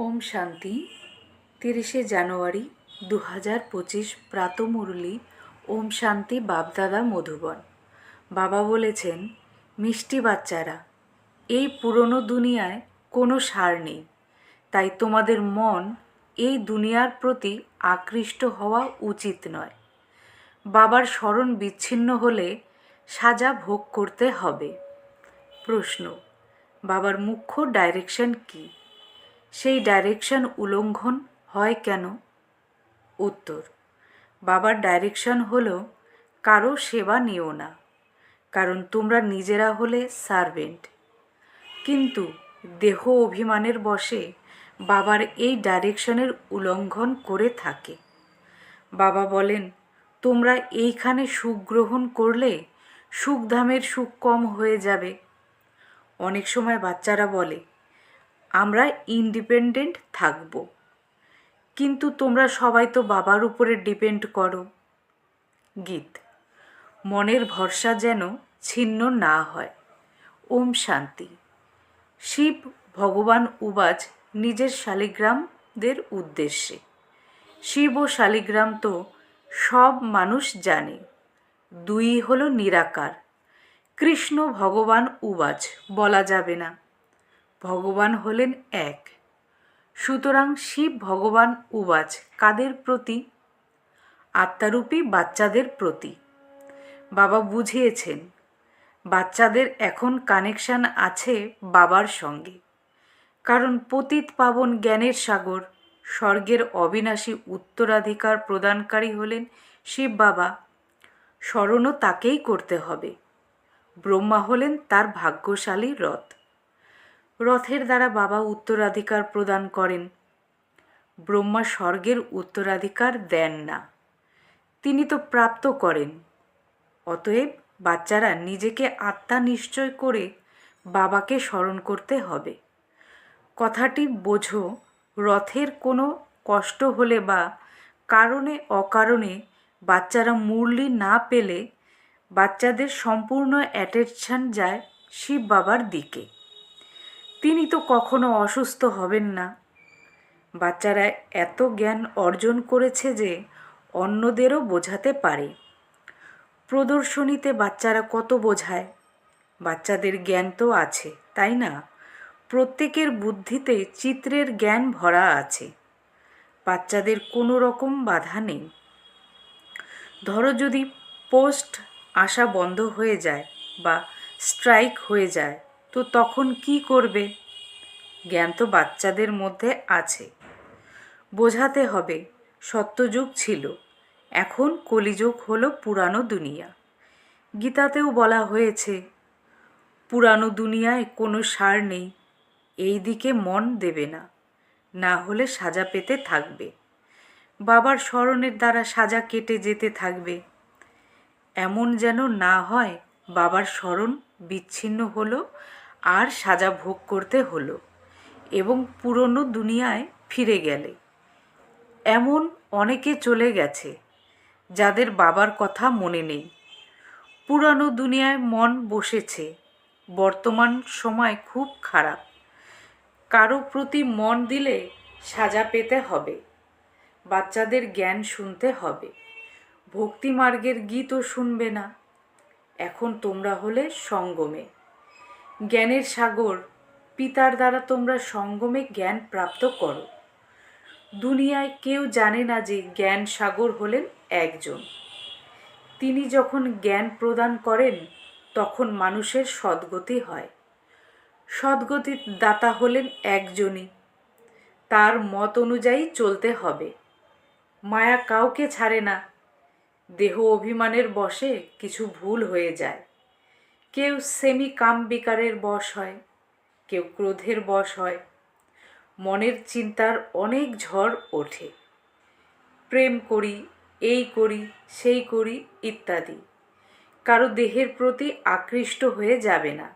ওম শান্তি। তিরিশে জানুয়ারি দু হাজার পঁচিশ প্রাতমুরলি ওম শান্তি বাপদাদা মধুবন। বাবা বলেছেন, মিষ্টি বাচ্চারা, এই পুরনো দুনিয়ায় কোনো সার নেই। তাই তোমাদের মন এই দুনিয়ার প্রতি আকৃষ্ট হওয়া উচিত নয়। বাবার স্মরণ বিচ্ছিন্ন হলে সাজা ভোগ করতে হবে। প্রশ্ন। বাবার মুখ্য ডাইরেকশন কী? সেই ডাইরেকশন উল্লঙ্ঘন হয় কেন? উত্তর, বাবার ডাইরেকশন হলো, কারও সেবা নিও না, কারণ তোমরা নিজেরা হলে সার্ভেন্ট কিন্তু দেহ অভিমানের বশে বাবার এই ডাইরেকশনের উল্লঙ্ঘন করে থাকে। বাবা বলেন, তোমরা এইখানে সুখ গ্রহণ করলে সুখধামের সুখ কম হয়ে যাবে। অনেক সময় বাচ্চারা বলে আমরা ইন্ডিপেন্ডেন্ট থাকব। কিন্তু তোমরা সবাই তো বাবার উপরে ডিপেন্ড করো। গীত, মনের ভরসা যেন ছিন্ন না হয়। ওম শান্তি। শিব ভগবান উবাজ নিজের শালিগ্রামদের উদ্দেশ্যে। শিব ও শালিগ্রাম তো সব মানুষ জানে। দুই হলো নিরাকার। কৃষ্ণ ভগবান উবাজ বলা যাবে না। ভগবান হলেন এক। সুতরাং শিব ভগবান উবাচ কাদের প্রতি? আত্মারূপী বাচ্চাদের প্রতি। বাবা বুঝিয়েছেন, বাচ্চাদের এখন কানেকশান আছে বাবার সঙ্গে। কারণ পতিত পাবন জ্ঞানের সাগর, স্বর্গের অবিনাশী উত্তরাধিকার প্রদানকারী হলেন শিব বাবা। স্মরণও তাকেই করতে হবে। ব্রহ্মা হলেন তার ভাগ্যশালী রথ। রথের দ্বারা বাবা উত্তরাধিকার প্রদান করেন। ব্রহ্মা স্বর্গের উত্তরাধিকার দেন না। তিনি তো প্রাপ্ত করেন। অতএব বাচ্চারা নিজেকে আত্মা নিশ্চয় করে বাবাকে স্মরণ করতে হবে। কথাটি বোঝো, রথের কোনো কষ্ট হলে বা কারণে অকারণে বাচ্চারা মুরলি না পেলে বাচ্চাদের সম্পূর্ণ অ্যাটেনশান যায় শিব বাবার দিকে। তিনি তো কখনো অসুস্থ হবেন না। বাচ্চারা এত জ্ঞান অর্জন করেছে যে অন্যদেরও বোঝাতে পারে। প্রদর্শনীতে বাচ্চারা কত বোঝায়? বাচ্চাদের জ্ঞান তো আছে, তাই না? প্রত্যেকের বুদ্ধিতে চিত্রের জ্ঞান ভরা আছে। বাচ্চাদের কোনো রকম বাধা নেই। ধরো যদি পোস্ট আসা বন্ধ হয়ে যায় বা স্ট্রাইক হয়ে যায় তো তখন কি করবে? জ্ঞান তো বাচ্চাদের মধ্যে আছে। বোঝাতে হবে, সত্যযুগ ছিল। এখন কলিযুগ হলো পুরানো দুনিয়া। গীতাতেও বলা হয়েছে, পুরানো দুনিয়ায় কোনো সার নেই, এই দিকে মন দেবে না। না হলে সাজা পেতে থাকবে। বাবার স্মরণের দ্বারা সাজা কেটে যেতে থাকবে। এমন যেন না হয়, বাবার স্মরণ বিচ্ছিন্ন হলো আর সাজা ভোগ করতে হলো এবং পুরনো দুনিয়ায় ফিরে গেলে। এমন অনেকে চলে গেছে যাদের বাবার কথা মনে নেই। পুরানো দুনিয়ায় মন বসেছে, বর্তমান সময় খুব খারাপ। কারও প্রতি মন দিলে সাজা পেতে হবে, বাচ্চাদের জ্ঞান শুনতে হবে, ভক্তিমার্গের গীতও শুনবে না। এখন তোমরা হলে সঙ্গমে। জ্ঞানের সাগর, পিতার দ্বারা তোমরা সঙ্গমে জ্ঞান প্রাপ্ত করো। দুনিয়ায় কেউ জানে না যে জ্ঞান সাগর হলেন একজন। তিনি যখন জ্ঞান প্রদান করেন, তখন মানুষের সদ্গতি হয়। সদ্গতির দাতা হলেন একজনই। তার মত অনুযায়ী চলতে হবে। মায়া কাউকে ছাড়ে না। দেহ অভিমানের বশে কিছু ভুল হয়ে যায়। কেউ সেমি কাম বিকারের বশ হয়, কেউ ক্রোধের বশ হয়। মনের চিন্তার অনেক ঝড় ওঠে। প্রেম করি, এই করি, সেই করি ইত্যাদি। কারও দেহের প্রতি আকৃষ্ট হয়ে যাবে না।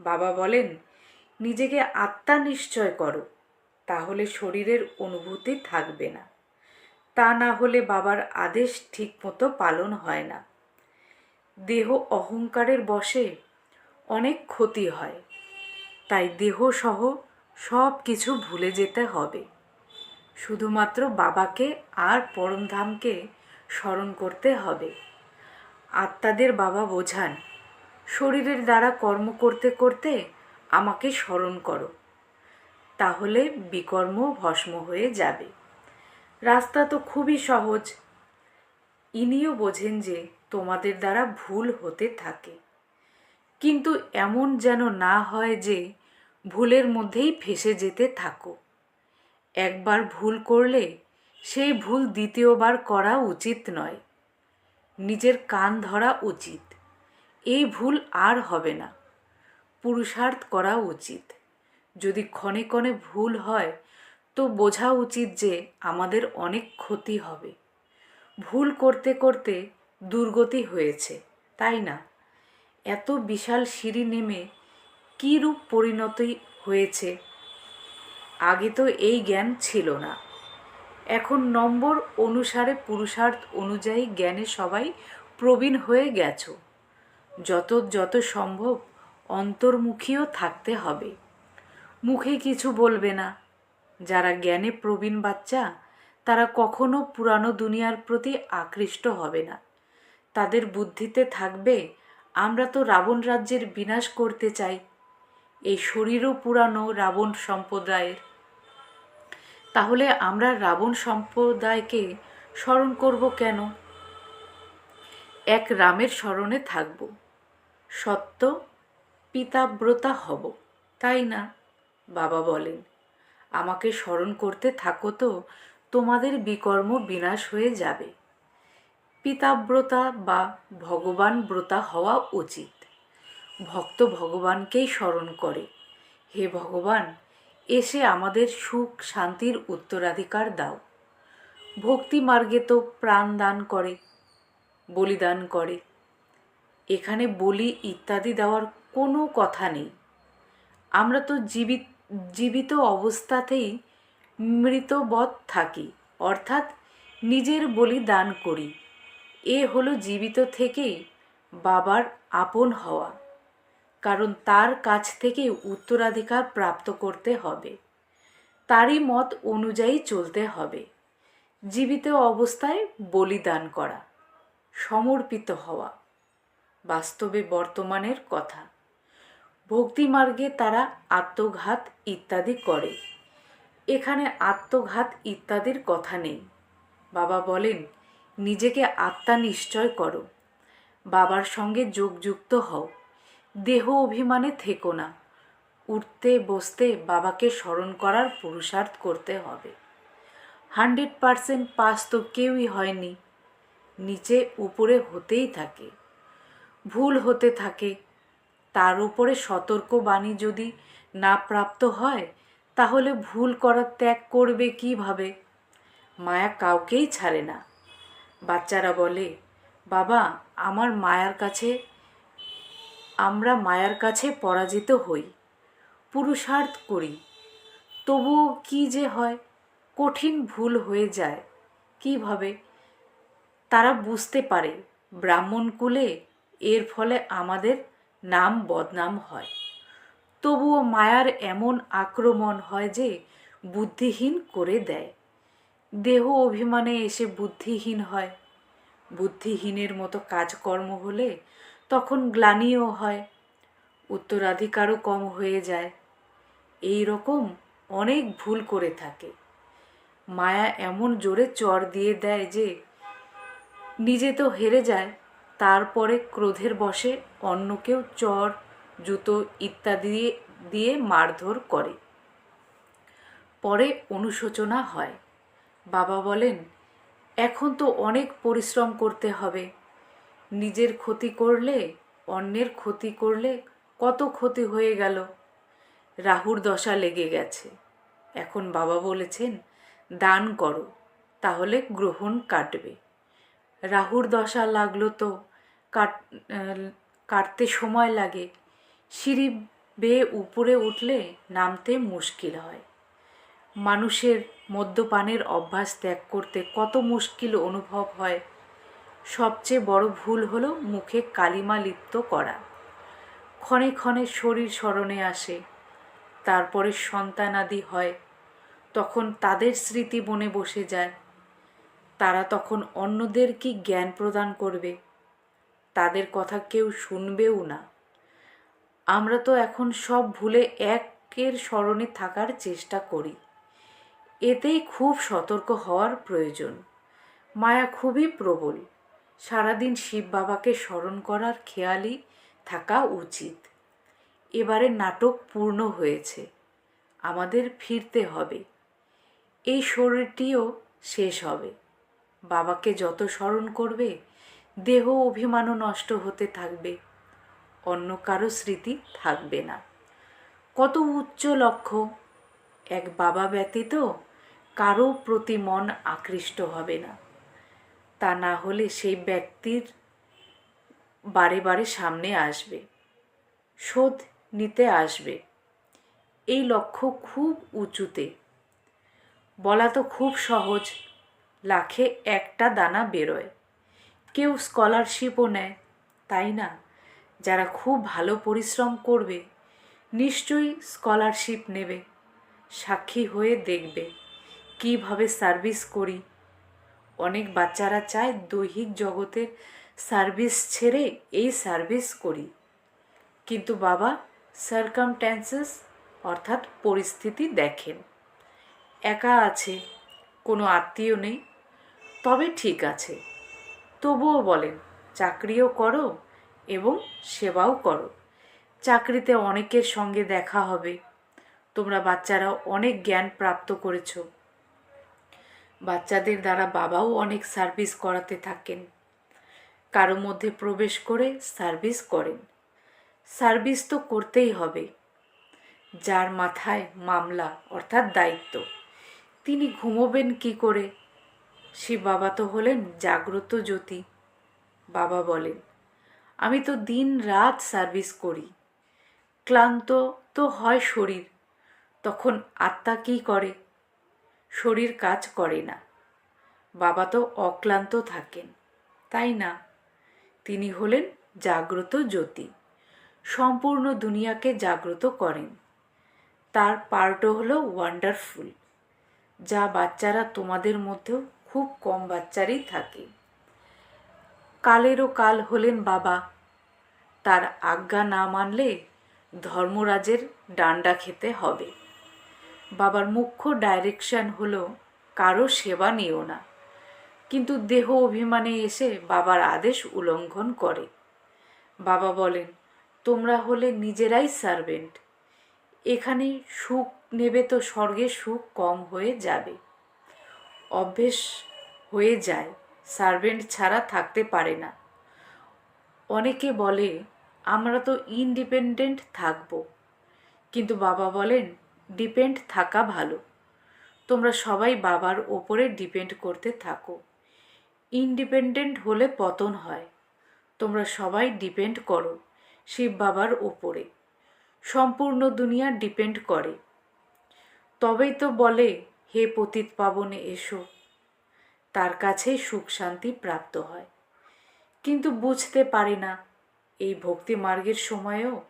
বাবা বলেন, নিজেকে আত্মা নিশ্চয় করো, তাহলে শরীরের অনুভূতি থাকবে না। তা না হলে বাবার আদেশ ঠিকমতো পালন হয় না। দেহ অহংকারের বশে অনেক ক্ষতি হয়। তাই দেহসহ সব কিছু ভুলে যেতে হবে। শুধুমাত্র বাবাকে আর পরমধামকে স্মরণ করতে হবে। আত্মাদের বাবা বোঝান, শরীরের দ্বারা কর্ম করতে করতে আমাকে স্মরণ করো। তাহলে বিকর্ম ভস্ম হয়ে যাবে। রাস্তা তো খুবই সহজ। ইনিও বোঝেন যে তোমাদের দ্বারা ভুল হতে থাকে। কিন্তু এমন যেন না হয় যে, ভুলের মধ্যেই ফেসে যেতে থাকো। একবার ভুল করলে, সেই ভুল দ্বিতীয়বার করা উচিত নয়। নিজের কান ধরা উচিত। এই ভুল আর হবে না। পুরুষার্থ করা উচিত। যদি ক্ষণে ক্ষণে ভুল হয়, তো বোঝা উচিত যে, আমাদের অনেক ক্ষতি হবে। ভুল করতে করতে দুর্গতি হয়েছে, তাই না? এত বিশাল সিঁড়ি নেমে কী রূপ পরিণতি হয়েছে? আগে তো এই জ্ঞান ছিল না। এখন নম্বর অনুসারে পুরুষার্থ অনুযায়ী জ্ঞানে সবাই প্রবীণ হয়ে গেছ। যত যত সম্ভব অন্তর্মুখীও থাকতে হবে। মুখে কিছু বলবে না। যারা জ্ঞানে প্রবীণ বাচ্চা, তারা কখনো পুরানো দুনিয়ার প্রতি আকৃষ্ট হবে না। তাদের বুদ্ধিতে থাকবে, আমরা তো রাবণ রাজ্যের বিনাশ করতে চাই। এই শরীরও পুরানো রাবণ সম্প্রদায়ের। তাহলে আমরা রাবণ সম্প্রদায়কে স্মরণ করব কেন? এক রামের স্মরণে থাকব। সত্য পিতাব্রতা হব, তাই না? বাবা বলেন, আমাকে স্মরণ করতে থাকো তো, তোমাদের বিকর্ম বিনাশ হয়ে যাবে। পিতাব্রতা বা ভগবান ব্রতা হওয়া উচিত। ভক্ত ভগবানকেই স্মরণ করে। হে ভগবান, এসে আমাদের সুখ শান্তির উত্তরাধিকার দাও। ভক্তি মার্গে তো প্রাণ দান করে, বলিদান করে। এখানে বলি ইত্যাদি দেওয়ার কোনো কথা নেই। আমরা তো জীবিত জীবিত অবস্থাতেই মৃতবধ থাকি, অর্থাৎ নিজের বলি দান করি। এ হলো জীবিত থেকেই বাবার আপন হওয়া, কারণ তার কাছ থেকে উত্তরাধিকার প্রাপ্ত করতে হবে। তারই মত অনুযায়ী চলতে হবে। জীবিত অবস্থায় বলিদান করা, সমর্পিত হওয়া, বাস্তবে বর্তমানের কথা। ভক্তিমার্গে তারা আত্মঘাত ইত্যাদি করে। এখানে আত্মঘাত ইত্যাদির কথা নেই। বাবা বলেন নিজেকে আত্মা নিশ্চয় করো। বাবার সঙ্গে যোগযুক্ত হও। দেহ অভিমানে থেকো না। উঠতে, বসতে বাবাকে স্মরণ করার পুরুষার্থ করতে হবে। হান্ড্রেড পারসেন্ট পাস তো কেউই হয়নি। নিচে উপরে হতেই থাকে। ভুল হতে থাকে। তার উপরে সতর্ক বাণী যদি না প্রাপ্ত হয়, তাহলে ভুল করার ত্যাগ করবে কীভাবে? মায়া কাউকেই ছাড়ে না। বাচ্চারা বলে, বাবা, আমার মায়ার কাছে, আমরা মায়ার কাছে পরাজিত হই, পুরুষার্থ করি। তবুও কি যে হয়, কঠিন ভুল হয়ে যায়। কীভাবে? তারা বুঝতে পারে, ব্রাহ্মণ কুলে এর ফলে আমাদের নাম বদনাম হয়। তবুও মায়ার এমন আক্রমণ হয় যে বুদ্ধিহীন করে দেয়। দেহ অভিমানে এসে বুদ্ধিহীন হয়। বুদ্ধিহীনের মতো কাজকর্ম হলে তখন গ্লানিও হয়, উত্তরাধিকারও কম হয়ে যায়। এই রকম অনেক ভুল করে থাকে। মায়া এমন জোরে চর দিয়ে দেয় যে নিজে তো হেরে যায়, তারপরে ক্রোধের বসে অন্যকেও চর, জুতো ইত্যাদি দিয়ে দিয়ে মারধর করে। পরে অনুশোচনা হয়। বাবা বলেন এখন তো অনেক পরিশ্রম করতে হবে। নিজের ক্ষতি করলে, অন্যের ক্ষতি করলে কত ক্ষতি হয়ে গেল। রাহুর দশা লেগে গেছে। এখন বাবা বলেছেন, দান করো, তাহলে গ্রহণ কাটবে। রাহুর দশা লাগল তো, কাট কাটতে সময় লাগে। সিঁড়ি বেয়ে উপরে উঠলে নামতে মুশকিল হয়। মানুষের মদ্যপানের অভ্যাস ত্যাগ করতে কত মুশকিল অনুভব হয়। সবচেয়ে বড় ভুল হলো মুখে কালিমা লিপ্ত করা। ক্ষণে ক্ষণে শরীর স্মরণে আসে, তারপরে সন্তানাদি হয়, তখন তাদের স্মৃতি বনে বসে যায়। তারা তখন অন্যদের কি জ্ঞান প্রদান করবে, তাদের কথা কেউ শুনবেও না। আমরা তো এখন সব ভুলে একের স্মরণে থাকার চেষ্টা করি। এতেই খুব সতর্ক হওয়ার প্রয়োজন। মায়া খুবই প্রবল। সারাদিন শিব বাবাকে স্মরণ করার খেয়ালই থাকা উচিত। এবারে নাটক পূর্ণ হয়েছে। আমাদের ফিরতে হবে। এই শরীরটিও শেষ হবে। বাবাকে যত স্মরণ করবে, দেহ অভিমানও নষ্ট হতে থাকবে। অন্য কারও স্মৃতি থাকবে না। কত উচ্চ লক্ষ্য। এক বাবা ব্যতীত কারও প্রতি মন আকৃষ্ট হবে না। তা না হলে সেই ব্যক্তির বারে বারে সামনে আসবে, শোধ নিতে আসবে। এই লক্ষ্য খুব উঁচুতে। বলা তো খুব সহজ, লাখে একটা দানা বেরোয়। কেউ স্কলারশিপও নেয়, তাই না? যারা খুব ভালো পরিশ্রম করবে, নিশ্চয়ই স্কলারশিপ নেবে, সাক্ষী হয়ে দেখবে। কীভাবে সার্ভিস করি? অনেক বাচ্চারা চায় দৈহিক জগতের সার্ভিস ছেড়ে এই সার্ভিস করি। কিন্তু বাবা সার্কামট্যান্সেস অর্থাৎ পরিস্থিতি দেখেন। একা আছে, কোনো আত্মীয় নেই, তবে ঠিক আছে। তবুও বলেন, চাকরিও করো এবং সেবাও করো। চাকরিতে অনেকের সঙ্গে দেখা হবে। তোমরা বাচ্চারা অনেক জ্ঞান প্রাপ্ত করেছ। বাচ্চাদের দ্বারা বাবাও অনেক সার্ভিস করাতে থাকেন। কারও মধ্যে প্রবেশ করে সার্ভিস করেন। সার্ভিস তো করতেই হবে। যার মাথায় মামলা, অর্থাৎ দায়িত্ব, তিনি ঘুমোবেন কি করে? শিব বাবা তো হলেন জাগ্রত জ্যোতি। বাবা বলেন, আমি তো দিন রাত সার্ভিস করি। ক্লান্ত তো হয় শরীর, তখন আত্মা কী করে? শরীর কাজ করে না। বাবা তো অক্লান্ত থাকেন, তাই না? তিনি হলেন জাগ্রত জ্যোতি। সম্পূর্ণ দুনিয়াকে জাগ্রত করেন। তার পার্টও হলো ওয়ান্ডারফুল যা বাচ্চারা তোমাদের মধ্যেও খুব কম বাচ্চারই থাকে। কালেরও কাল হলেন বাবা। তার আজ্ঞা না মানলে ধর্মরাজের ডান্ডা খেতে হবে। বাবার মুখ্য ডাইরেকশন হলো, কারও সেবা নিও না। কিন্তু দেহ অভিমানে এসে বাবার আদেশ উল্লঙ্ঘন করে। বাবা বলেন, তোমরা হলে নিজেরাই সার্ভেন্ট এখানে সুখ নেবে তো স্বর্গে সুখ কম হয়ে যাবে। অভ্যেস হয়ে যায় সার্ভেন্ট ছাড়া থাকতে পারে না। অনেকে বলে, আমরা তো ইনডিপেন্ডেন্ট থাকব। কিন্তু বাবা বলেন ডিপেন্ড থাকা ভালো। তোমরা সবাই বাবার ওপরে ডিপেন্ড করতে থাকো। ইন্ডিপেন্ডেন্ট হলে পতন হয়। তোমরা সবাই ডিপেন্ড করো শিব বাবার ওপরে। সম্পূর্ণ দুনিয়া ডিপেন্ড করে। তবেই তো বলে, হে পতিত পাবনে এসো। তার কাছেই সুখ শান্তি প্রাপ্ত হয়। কিন্তু বুঝতে পারে না, এই ভক্তি মার্গের সময়েও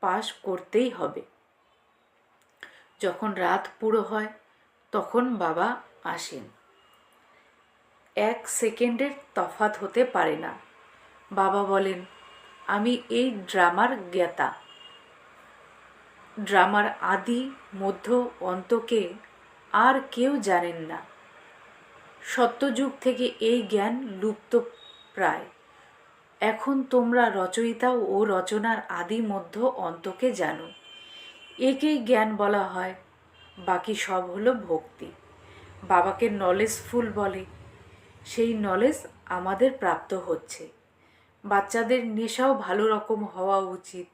পাশ করতেই হবে। যখন রাত পুরো হয়, তখন বাবা আসেন। এক সেকেন্ডের তফাত হতে পারে না। বাবা বলেন, আমি এই ড্রামার জ্ঞাতা। ড্রামার আদি, মধ্য অন্তকে আর কেউ জানেন না। সত্যযুগ থেকে এই জ্ঞান লুপ্ত প্রায়। এখন তোমরা রচয়িতা ও রচনার আদি, মধ্য অন্তকে জানো। একেই জ্ঞান বলা হয়, বাকি সব হলো ভক্তি। বাবাকে নলেজফুল বলে। সেই নলেজ আমাদের প্রাপ্ত হচ্ছে। বাচ্চাদের নেশাও ভালো রকম হওয়া উচিত।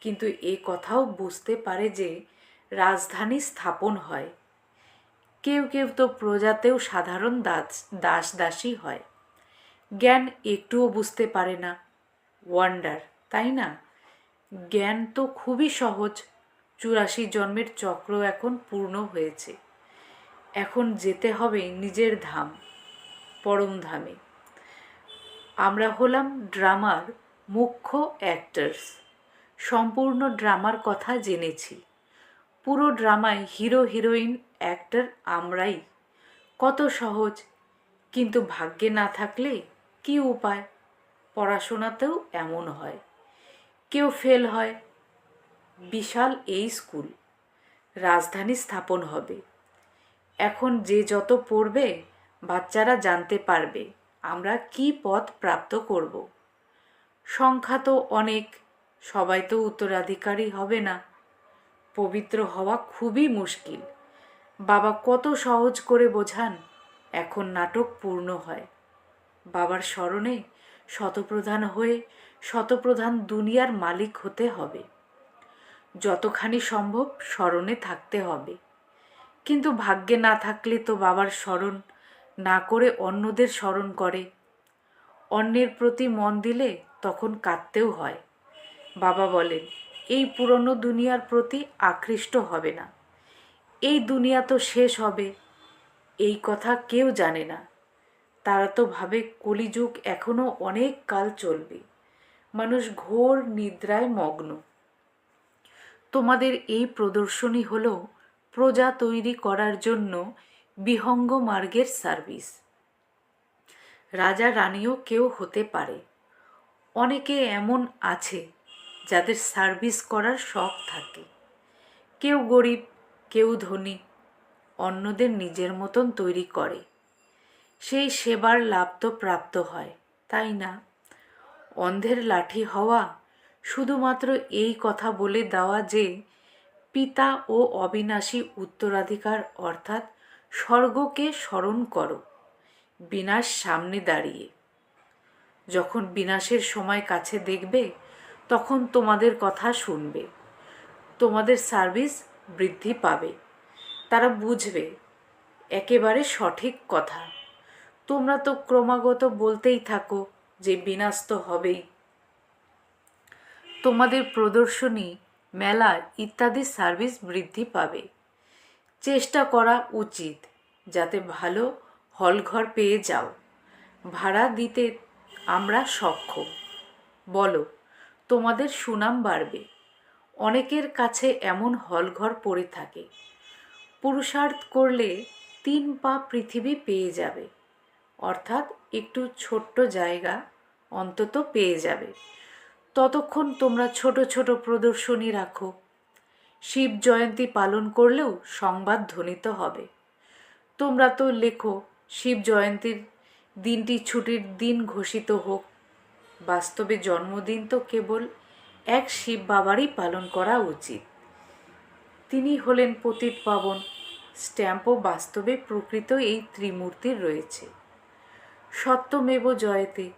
কিন্তু এ কথাও বুঝতে পারে যে রাজধানী স্থাপন হয়। কেউ কেউ তো প্রজাতেও সাধারণ দাস দাস দাসী হয়। জ্ঞান একটুও বুঝতে পারে না। ওয়ান্ডার তাই না? জ্ঞান তো খুবই সহজ। চুরাশি জন্মের চক্র এখন পূর্ণ হয়েছে। এখন যেতে হবে নিজের ধাম, পরম ধামে। আমরা হলাম ড্রামার মুখ্য অ্যাক্টার্স সম্পূর্ণ ড্রামার কথা জেনেছি। পুরো ড্রামায় হিরো, হিরোইন অ্যাক্টর আমরাই। কত সহজ, কিন্তু ভাগ্যে না থাকলে কি উপায়? পড়াশোনাতেও এমন হয়। কেউ ফেল হয় বিশাল এই স্কুল। রাজধানী স্থাপন হবে। এখন যে যত পড়বে, বাচ্চারা জানতে পারবে আমরা কি পথ প্রাপ্ত করব। সংখ্যা তো অনেক, সবাই তো উত্তরাধিকারী হবে না। পবিত্র হওয়া খুবই মুশকিল। বাবা কত সহজ করে বোঝান, এখন নাটক পূর্ণ হয়। বাবার স্মরণে শতপ্রধান হয়ে শতপ্রধান দুনিয়ার মালিক হতে হবে। যতখানি সম্ভব স্মরণে থাকতে হবে। কিন্তু ভাগ্যে না থাকলে তো বাবার স্মরণ না করে অন্যদের স্মরণ করে। অন্যের প্রতি মন দিলে তখন কাঁদতেও হয়। বাবা বলেন, এই পুরনো দুনিয়ার প্রতি আকৃষ্ট হবে না। এই দুনিয়া তো শেষ হবে। এই কথা কেউ জানে না। তারা তো ভাবে কলিযুগ এখনও অনেক কাল চলবে। মানুষ ঘোর নিদ্রায় মগ্ন। তোমাদের এই প্রদর্শনী হল প্রজা তৈরি করার জন্য বিহঙ্গ মার্গের সার্ভিস। রাজা রানীও কেউ হতে পারে। অনেকে এমন আছে যাদের সার্ভিস করার শখ থাকে। কেউ গরিব, কেউ ধনী, অন্যদের নিজের মতন তৈরি করে। সেই সেবার লাভ তো প্রাপ্ত হয়, তাই না? অন্ধের লাঠি হওয়া শুধুমাত্র এই কথা বলে দেওয়া যে পিতা ও অবিনাশী উত্তরাধিকার অর্থাৎ স্বর্গকে স্মরণ করো, বিনাশ সামনে দাঁড়িয়ে। যখন বিনাশের সময় কাছে দেখবে, তখন তোমাদের কথা শুনবে। তোমাদের সার্ভিস বৃদ্ধি পাবে। তারা বুঝবে, একেবারে সঠিক কথা। তোমরা তো ক্রমাগত বলতেই থাকো যে বিনাশ তো হবেই। তোমাদের প্রদর্শনী, মেলা ইত্যাদি সার্ভিস বৃদ্ধি পাবে। চেষ্টা করা উচিত, যাতে ভালো হলঘর পেয়ে যাও। ভাড়া দিতে আমরা সক্ষম। বলো, তোমাদের সুনাম বাড়বে। অনেকের কাছে এমন হলঘর পড়ে থাকে। পুরুষার্থ করলে তিন পা পৃথিবী পেয়ে যাবে। অর্থাৎ একটু ছোট্ট জায়গা অন্তত পেয়ে যাবে। ততক্ষণ তোমরা ছোট ছোট প্রদর্শনী রাখো। শিব জয়ন্তী পালন করলেও সংবাদ ধ্বনিত হবে। তোমরা তো লেখো, শিব জয়ন্তীর দিনটি ছুটির দিন ঘোষিত হোক। বাস্তবে জন্মদিন তো কেবল এক শিব বাবারই পালন করা উচিত। তিনি হলেন পতিত পাবন। স্ট্যাম্পও বাস্তবে প্রকৃত এই ত্রিমূর্তির রয়েছে। সত্যমেব জয়তে।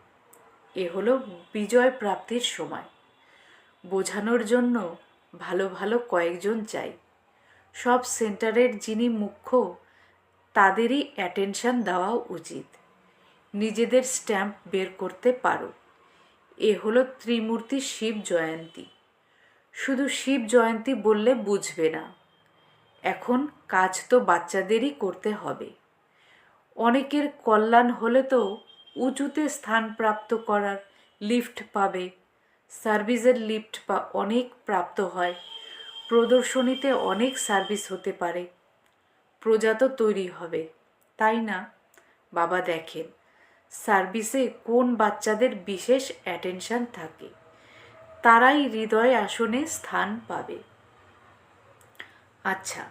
এ হলো বিজয় প্রাপ্তির সময়। বোঝানোর জন্য ভালো ভালো কয়েকজন চাই। সব সেন্টারের যিনি মুখ্য, তাদেরই অ্যাটেনশন দেওয়া উচিত। নিজেদের স্ট্যাম্প বের করতে পারো। এ হলো ত্রিমূর্তি শিব জয়ন্তী। শুধু শিব জয়ন্তী বললে বুঝবে না। এখন কাজ তো বাচ্চাদেরই করতে হবে। অনেকের কল্যাণ হলে তো উঁচুতে স্থান প্রাপ্ত করার লিফট পাবে। সার্ভিসের লিফট বা অনেক প্রাপ্ত হয়। প্রদর্শনীতে অনেক সার্ভিস হতে পারে। প্রজা তো তৈরি হবে। তাই না? বাবা দেখেন, সার্ভিসে কোন বাচ্চাদের বিশেষ অ্যাটেনশন থাকে? তারাই হৃদয় আসনে স্থান পাবে। আচ্ছা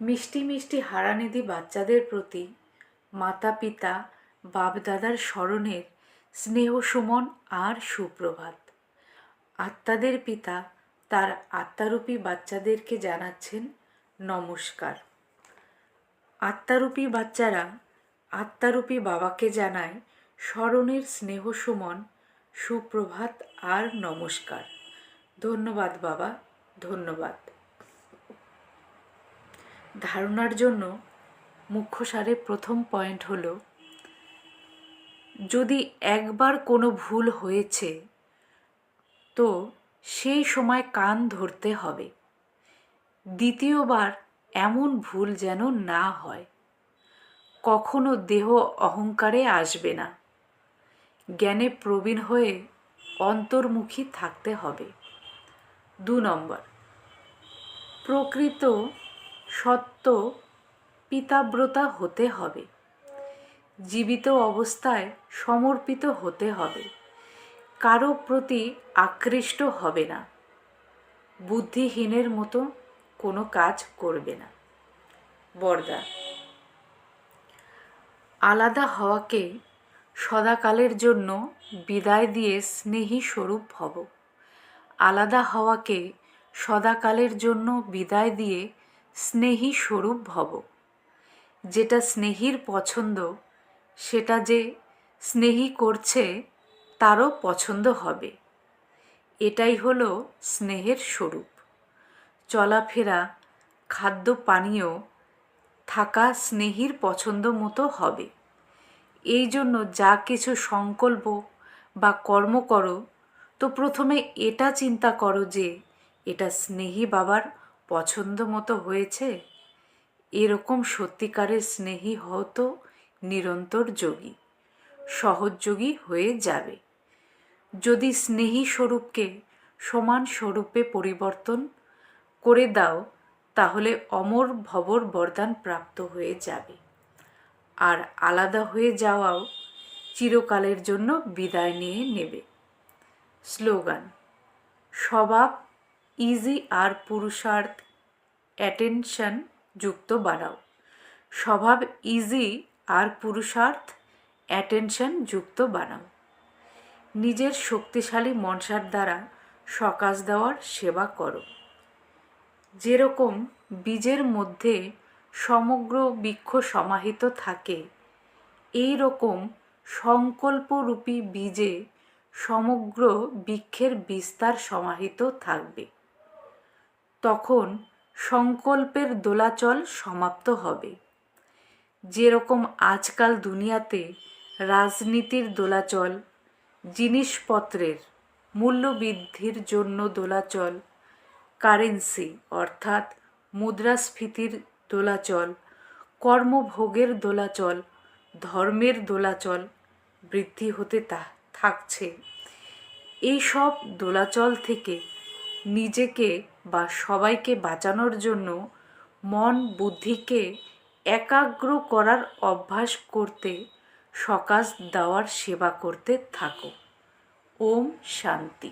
মিষ্টি মিষ্টি হারানিধি বাচ্চাদের প্রতি মাতা পিতা বাপদাদার স্মরণের স্নেহ সুমন আর সুপ্রভাত। আত্মাদের পিতা তার আত্মারূপী বাচ্চাদেরকে জানাচ্ছেন নমস্কার। আত্মারূপী বাচ্চারা আত্মারূপী বাবাকে জানায় স্মরণের স্নেহ সুমন, সুপ্রভাত আর নমস্কার। ধন্যবাদ বাবা, ধন্যবাদ। ধারণার জন্য মুখ্য সারে প্রথম পয়েন্ট হলো যদি একবার কোনো ভুল হয়েছে, তো সেই সময় কান ধরতে হবে। দ্বিতীয়বার এমন ভুল যেন না হয়। কখনো দেহ অহংকারে আসবে না। জ্ঞানে প্রবীণ হয়ে অন্তর্মুখী থাকতে হবে। দু নম্বর, প্রকৃত সত্য পিতাব্রতা হতে হবে। জীবিত অবস্থায় সমর্পিত হতে হবে। কারও প্রতি আকৃষ্ট হবে না। বুদ্ধিহীনের মতো কোনো কাজ করবে না। বর্দা, আলাদা হওয়াকে সদাকালের জন্য বিদায় দিয়ে স্নেহী স্বরূপ হব। আলাদা হওয়াকে সদাকালের জন্য বিদায় দিয়ে স্নেহী স্বরূপ ভব যেটা স্নেহীর পছন্দ সেটা যে স্নেহী করছে, তারও পছন্দ হবে। এটাই হলো স্নেহের স্বরূপ। চলাফেরা, খাদ্য পানীয়, থাকা স্নেহীর পছন্দ মতো হবে। এই জন্য যা কিছু সংকল্প বা কর্ম করো, তো প্রথমে এটা চিন্তা করো যে এটা স্নেহী বাবার পছন্দ মতো হয়েছে। এরকম সত্যিকারের স্নেহী হতো নিরন্তর যোগী সহযোগী হয়ে যাবে। যদি স্নেহী স্বরূপকে সমান স্বরূপে পরিবর্তন করে দাও, তাহলে অমর ভবর বরদান প্রাপ্ত হয়ে যাবে। আর আলাদা হয়ে যাওয়াও চিরকালের জন্য বিদায় নিয়ে নেবে। স্লোগান, স্বভাব ইজি আর পুরুষার্থ অ্যাটেনশন যুক্ত বাড়াও। স্বভাব ইজি আর পুরুষার্থ অ্যাটেনশন যুক্ত বানাও। নিজের শক্তিশালী মনসার দ্বারা সকাশ দেওয়ার সেবা করো। যেরকম বীজের মধ্যে সমগ্র বৃক্ষ সমাহিত থাকে এই রকম সংকল্পরূপী বীজে সমগ্র বৃক্ষের বিস্তার সমাহিত থাকবে। তখন সংকল্পের দোলাচল সমাপ্ত হবে। যেরকম আজকাল দুনিয়াতে রাজনীতির দোলাচল, জিনিসপত্রের মূল্যবৃদ্ধির জন্য দোলাচল, কারেন্সি অর্থাৎ মুদ্রাস্ফীতির দোলাচল, কর্মভোগের দোলাচল, ধর্মের দোলাচল বৃদ্ধি হতে থাকছে। এই সব দোলাচল থেকে নিজেকে বা সবাইকে বাঁচানোর জন্য মন বুদ্ধিকে একাগ্র করার অভ্যাস করতে সকাশ দেওয়ার সেবা করতে থাকো। ওম শান্তি।